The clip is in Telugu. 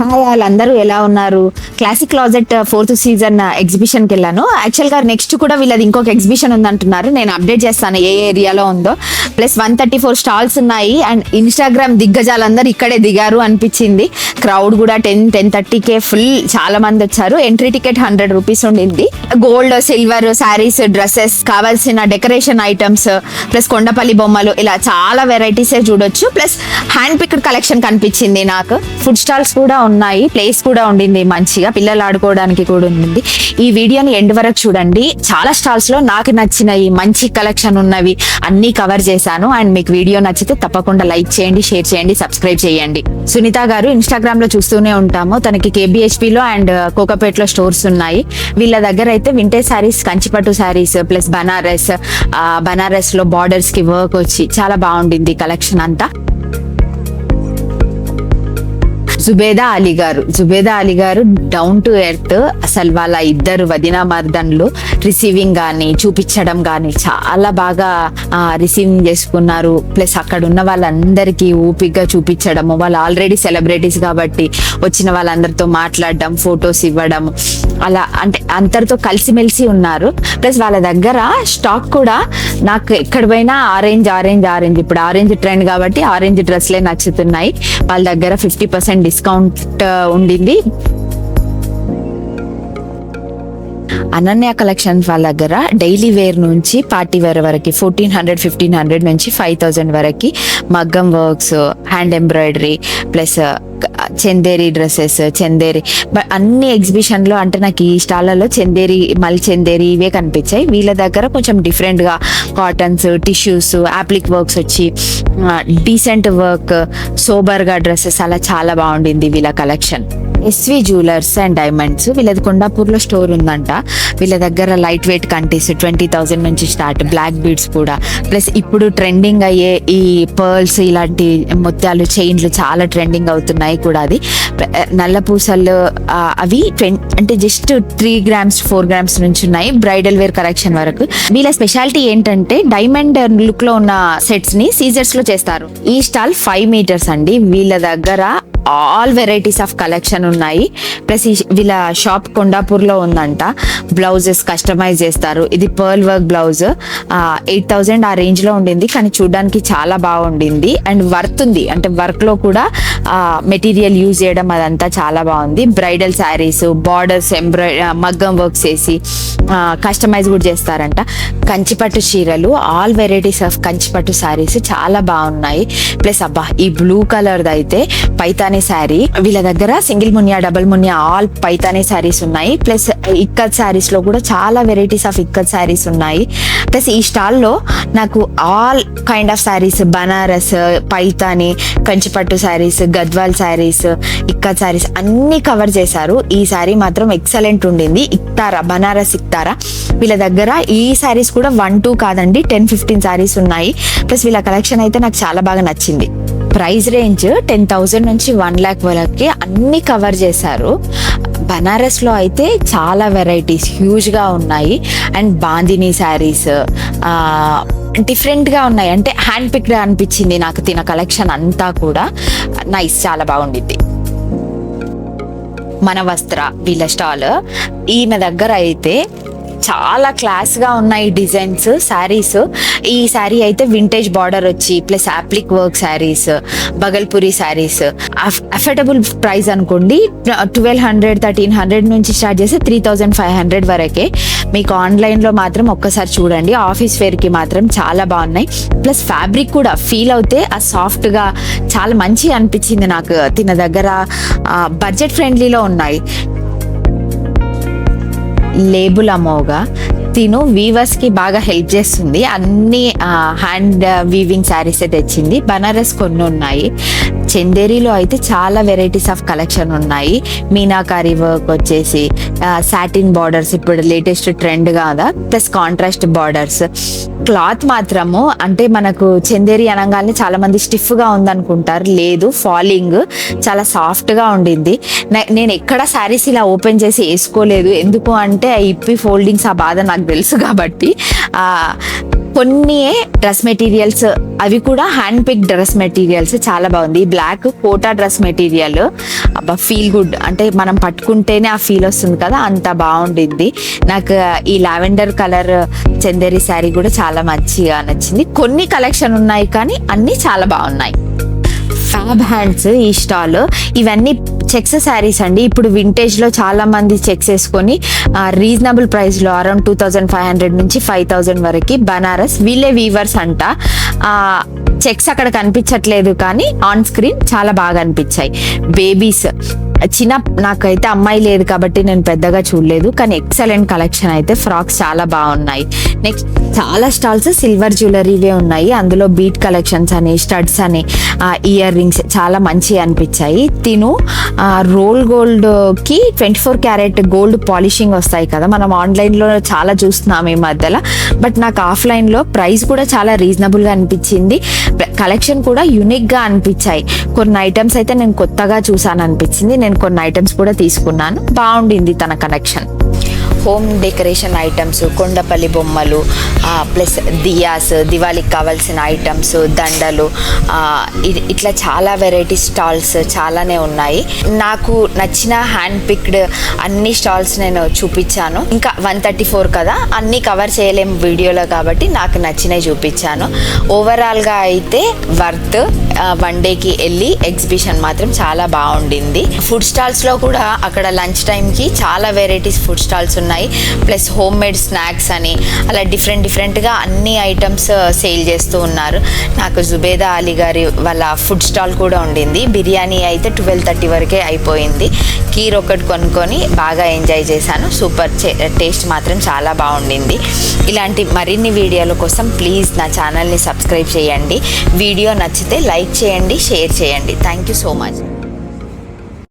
హాయ్ వాళ్ళందరూ ఎలా ఉన్నారు? క్లాసిక్ క్లాజెట్ ఫోర్త్ సీజన్ ఎగ్జిబిషన్కి వెళ్ళాను. యాక్చువల్గా నెక్స్ట్ కూడా వీళ్ళది ఇంకొక ఎగ్జిబిషన్ ఉందంటున్నారు. నేను అప్డేట్ చేస్తాను ఏ ఏరియాలో ఉందో. Plus one thirty four stalls ఉన్నాయి. అండ్ ఇన్స్టాగ్రామ్ దిగ్గజాలందరూ ఇక్కడే దిగారు అనిపించింది. క్రౌడ్ కూడా టెన్ టెన్ థర్టీకే ఫుల్ చాలా మంది వచ్చారు. ఎంట్రీ టికెట్ హండ్రెడ్ రూపీస్ ఉండింది. గోల్డ్ సిల్వర్ శారీస్ డ్రెస్సెస్ కావాల్సిన డెకరేషన్ ఐటమ్స్ ప్లస్ కొండపల్లి బొమ్మలు ఇలా చాలా వెరైటీస్ చూడొచ్చు. ప్లస్ హ్యాండ్ పిక్డ్ కలెక్షన్ కనిపించింది నాకు. ఫుడ్ స్టాల్స్ కూడా ఉన్నాయి. ప్లేస్ కూడా ఉండింది మంచిగా. పిల్లలు ఆడుకోవడానికి కూడా ఉండింది. ఈ వీడియోని ఎండ్ వరకు చూడండి. చాలా స్టాల్స్లో నాకు నచ్చినవి మంచి కలెక్షన్ ఉన్నవి అన్ని కవర్ చేశాను. అండ్ మీకు వీడియో నచ్చితే తప్పకుండా లైక్ చేయండి షేర్ చేయండి సబ్స్క్రైబ్ చేయండి. సునీత గారు ఇన్స్టాగ్రామ్ లో చూస్తూనే ఉంటాము. తనకి కేబిహెచ్పి లో అండ్ uh, కోకపేట్లో స్టోర్స్ ఉన్నాయి. వీళ్ళ దగ్గర అయితే వింటేజ్ శారీస్ కంచిపట్టు శారీస్ ప్లస్ బనారస్ uh, బనారస్లో బార్డర్స్కి వర్క్ వచ్చి చాలా బాగుండింది కలెక్షన్ అంతా. జుబేదా అలీ గారు. జుబేదా అలీ గారు డౌన్ టు ఎర్త్ అసలు వాళ్ళ ఇద్దరు వదిన మర్దన్లు రిసీవింగ్ కానీ చూపించడం కానీ చాలా బాగా రిసీవింగ్ చేసుకున్నారు. ప్లస్ అక్కడ ఉన్న వాళ్ళందరికీ ఊపిగ్గా చూపించడము వాళ్ళు ఆల్రెడీ సెలబ్రిటీస్ కాబట్టి వచ్చిన వాళ్ళందరితో మాట్లాడడం ఫొటోస్ ఇవ్వడం అలా అంటే అందరితో కలిసిమెలిసి ఉన్నారు. ప్లస్ వాళ్ళ దగ్గర స్టాక్ కూడా నాకు ఎక్కడ పోయినా ఆరెంజ్ ఆరెంజ్ ఆరెంజ్ ఇప్పుడు ఆరెంజ్ ట్రెండ్ కాబట్టి ఆరెంజ్ డ్రెస్లే నచ్చుతున్నాయి. వాళ్ళ దగ్గర ఫిఫ్టీ పర్సెంట్ డిస్కౌంట్ ఉండింది. అనన్య కలెక్షన్ వాళ్ళ దగ్గర డైలీ వేర్ నుంచి పార్టీ వేర్ వరకు ఫోర్టీన్ హండ్రెడ్ ఫిఫ్టీన్ హండ్రెడ్ నుంచి ఫైవ్ థౌజండ్ వరకు మగ్గం works hand embroidery plus Chanderi dresses Chanderi అన్ని ఎగ్జిబిషన్లో అంటే నాకు ఈ స్టాళ్ళలో చందేరి మళ్ళీ చందేరి ఇవే కనిపించాయి. వీళ్ళ దగ్గర కొంచెం డిఫరెంట్గా కాటన్స్ టిష్యూస్ యాప్లిక్ వర్క్స్ వచ్చి డీసెంట్ వర్క్ సోబర్గా డ్రెస్సెస్ అలా చాలా బాగుండింది వీళ్ళ collection SV jewellers and diamonds వీళ్ళది కొండాపూర్లో స్టోర్ ఉందంట. వీళ్ళ దగ్గర లైట్ వెయిట్ కంటీస్ ట్వంటీ థౌజండ్ నుంచి స్టార్ట్ బ్లాక్ బీడ్స్ కూడా. ప్లస్ ఇప్పుడు ట్రెండింగ్ అయ్యే ఈ పర్ల్స్ ఇలాంటి ముత్యాలు చైన్లు చాలా ట్రెండింగ్ అవుతున్నాయి కూడా అది. నల్ల పూసలు అవి ట్వం అంటే just three grams four grams నుంచి ఉన్నాయి బ్రైడల్ వేర్ కలెక్షన్ వరకు. వీళ్ళ స్పెషాలిటీ ఏంటంటే డైమండ్ లుక్లో ఉన్న సెట్స్ని సీజర్స్లో చేస్తారు. ఈ స్టాల్ ఫైవ్ మీటర్స్ అండి. వీళ్ళ దగ్గర ఆల్ వెరైటీస్ ఆఫ్ కలెక్షన్ ఉన్నాయి ప్లస్ ఈ వీళ్ళ షాప్ కొండాపూర్లో ఉందంట. బ్లౌజెస్ కస్టమైజ్ చేస్తారు. ఇది pearl work blouse. Eight thousand ఆ రేంజ్లో ఉండింది. కానీ చూడడానికి చాలా బాగుండింది. అండ్ వర్త్ ఉంది. అంటే వర్క్లో కూడా మెటీరియల్ యూజ్ చేయడం అదంతా చాలా బాగుంది. బ్రైడల్ శారీస్ బార్డర్స్ ఎంబ్రాయి మగ్గం వర్క్స్ వేసి కస్టమైజ్ కూడా చేస్తారంట. కంచిపట్టు చీరలు ఆల్ వెరైటీస్ ఆఫ్ కంచిపట్టు శారీస్ చాలా బాగున్నాయి. ప్లస్ అబ్బా ఈ బ్లూ కలర్ది అయితే పైతానీ శారీ. వీళ్ళ దగ్గర సింగిల్ మునియా డబల్ మునియా ఆల్ పైతానీ శారీస్ ఉన్నాయి. ప్లస్ ఇక్కత్ శారీస్లో కూడా చాలా వెరైటీస్ ఆఫ్ ఇక్కత్ శారీస్ ఉన్నాయి. ప్లస్ ఈ స్టాల్లో నాకు all kind of saris Banaras Paithani కంచిపట్టు శారీస్ గద్వాల్ శారీస్ ఇక్కత్ శారీస్ అన్ని కవర్ చేశారు. ఈ శారీ మాత్రం ఎక్సలెంట్ ఉండింది. ఇక్తారా బనారస్ ఇక్తారా. వీళ్ళ దగ్గర ఈ శారీస్ కూడా వన్ టూ కాదండి టెన్ ఫిఫ్టీన్ శారీస్ ఉన్నాయి. ప్లస్ వీళ్ళ కలెక్షన్ అయితే నాకు చాలా బాగా నచ్చింది. ప్రైస్ రేంజ్ టెన్ థౌజండ్ నుంచి వన్ ల్యాక్ వరకు అన్నీ కవర్ చేశారు. బనారస్లో అయితే చాలా వెరైటీస్ హ్యూజ్గా ఉన్నాయి. అండ్ బాందినీ శారీస్ డిఫరెంట్గా ఉన్నాయి. అంటే హ్యాండ్ పిక్డ్ అనిపించింది నాకు తిన కలెక్షన్ అంతా కూడా. నైస్ చాలా బాగుండిద్ది. మన వస్త్ర వీళ్ళ స్టాల్ ఈమె దగ్గర అయితే చాలా క్లాస్గా ఉన్నాయి డిజైన్స్ శారీస్ ఈ శారీ అయితే వింటేజ్ బార్డర్ వచ్చి plus applique work saris Bhagalpuri saris affordable price అనుకోండి ట్వెల్వ్ హండ్రెడ్ థర్టీన్ హండ్రెడ్ నుంచి స్టార్ట్ చేసి త్రీ థౌజండ్ ఫైవ్ హండ్రెడ్ వరకే. మీకు ఆన్లైన్లో మాత్రం ఒక్కసారి చూడండి ఆఫీస్ వేర్కి మాత్రం చాలా బాగున్నాయి. ప్లస్ ఫ్యాబ్రిక్ కూడా ఫీల్ అవుతే ఆ సాఫ్ట్గా చాలా మంచి అనిపించింది నాకు. తిన దగ్గర బడ్జెట్ ఫ్రెండ్లీలో ఉన్నాయి. లేబుల్ అమోగా తిను. వీవర్స్కి బాగా హెల్ప్ చేస్తుంది. అన్ని హ్యాండ్ వీవింగ్ శారీస్ తెచ్చింది. బనారస్ కొన్ని ఉన్నాయి. చందేరిలో అయితే చాలా వెరైటీస్ ఆఫ్ కలెక్షన్ ఉన్నాయి. మీనాకారి వర్క్ వచ్చేసి సాటిన్ బార్డర్స్ ఇప్పుడు లేటెస్ట్ ట్రెండ్ కాదా? ప్లస్ కాంట్రాస్ట్ బార్డర్స్ క్లాత్ మాత్రము అంటే మనకు చందేరి అనగానే చాలా మంది స్టిఫ్గా ఉందనుకుంటారు. లేదు ఫాలింగ్ చాలా సాఫ్ట్గా ఉండింది. నేను ఎక్కడ శారీస్ ఇలా ఓపెన్ చేసి వేసుకోలేదు. ఎందుకు అంటే ఆ ఇప్పి ఫోల్డింగ్స్ ఆ బాధ నాకు తెలుసు కాబట్టి కొన్ని డ్రెస్ మెటీరియల్స్ అవి కూడా హ్యాండ్ పిక్ డ్రెస్ మెటీరియల్స్. చాలా బాగుంది. బ్లాక్ కోటా డ్రెస్ మెటీరియల్ అబ్బా ఫీల్ గుడ్ అంటే మనం పట్టుకుంటేనే ఆ ఫీల్ వస్తుంది కదా అంత బాగుండింది. నాకు ఈ లావెండర్ కలర్ చందేరి శారీ కూడా చాలా మంచిగా నచ్చింది. కొన్ని కలెక్షన్ ఉన్నాయి కానీ అన్నీ చాలా బాగున్నాయి. ఫ్యాబ్ హ్యాండ్స్ ఈ స్టాల్ ఇవన్నీ చెక్స్ శారీస్ అండి. ఇప్పుడు వింటేజ్లో చాలా మంది చెక్స్ వేసుకొని రీజనబుల్ ప్రైస్లో around two thousand five hundred నుంచి ఫైవ్ థౌజండ్ వరకు బనారస్ వీళ్ళే వీవర్స్ అంట. చెక్స్ అక్కడ కనిపించట్లేదు కానీ ఆన్ స్క్రీన్ చాలా బాగా అనిపించాయి. బేబీస్ చిన్న నాకైతే అమ్మాయి లేదు కాబట్టి నేను పెద్దగా చూడలేదు కానీ ఎక్సలెంట్ కలెక్షన్ అయితే ఫ్రాక్స్ చాలా బాగున్నాయి. నెక్స్ట్ చాలా స్టాల్స్ సిల్వర్ జ్యువెలరీవే ఉన్నాయి. అందులో బీట్ కలెక్షన్స్ అని స్టడ్స్ అని ఇయర్ రింగ్స్ చాలా మంచి అనిపించాయి. తిను role గోల్డ్కి twenty four carat gold polishing వస్తాయి కదా మనం ఆన్లైన్లో చాలా చూస్తున్నాం ఈ మధ్యలో. బట్ నాకు ఆఫ్లైన్లో ప్రైస్ కూడా చాలా రీజనబుల్గా అనిపించింది. కలెక్షన్ కూడా యూనిక్గా అనిపించాయి. కొన్ని ఐటమ్స్ అయితే నేను కొత్తగా చూసాను అనిపించింది నేను కొన్ని ఐటమ్స్ కూడా తీసుకున్నాను. బాగుండింది తన connection home decoration items Kondapalli బొమ్మలు ప్లస్ దియాస్ దివాళీకి కావాల్సిన ఐటమ్స్ దండలు ఇ- ఇట్లా చాలా వెరైటీ స్టాల్స్ చాలానే ఉన్నాయి. నాకు నచ్చిన హ్యాండ్ పిక్డ్ అన్ని స్టాల్స్ నేను చూపించాను. ఇంకా వన్ థర్టీ ఫోర్ కదా అన్నీ కవర్ చేయలేము వీడియోలో కాబట్టి నాకు నచ్చినవి చూపించాను. ఓవరాల్గా అయితే వర్త్ వన్ డేకి వెళ్ళి ఎగ్జిబిషన్ మాత్రం చాలా బాగుండింది. ఫుడ్ స్టాల్స్లో కూడా అక్కడ లంచ్ టైంకి చాలా వెరైటీస్ ఫుడ్ స్టాల్స్ ఉన్నాయి. ప్లస్ హోమ్ మేడ్ స్నాక్స్ అని అలా డిఫరెంట్ డిఫరెంట్గా అన్ని ఐటమ్స్ సేల్ చేస్తూ ఉన్నారు. నాకు జుబేదా అలీ గారి వాళ్ళ ఫుడ్ స్టాల్ కూడా ఉండింది. బిర్యానీ అయితే ట్వెల్వ్ థర్టీ వరకే అయిపోయింది. కీర్ ఒకటి కొనుక్కొని బాగా ఎంజాయ్ చేశాను. సూపర్ టేస్ట్ మాత్రం చాలా బాగుండింది. ఇలాంటి మరిన్ని వీడియోల కోసం ప్లీజ్ నా ఛానల్ని సబ్స్క్రైబ్ చేయండి. వీడియో నచ్చితే లైక్ లైక్ చేయండి షేర్ చేయండి. Thank you so much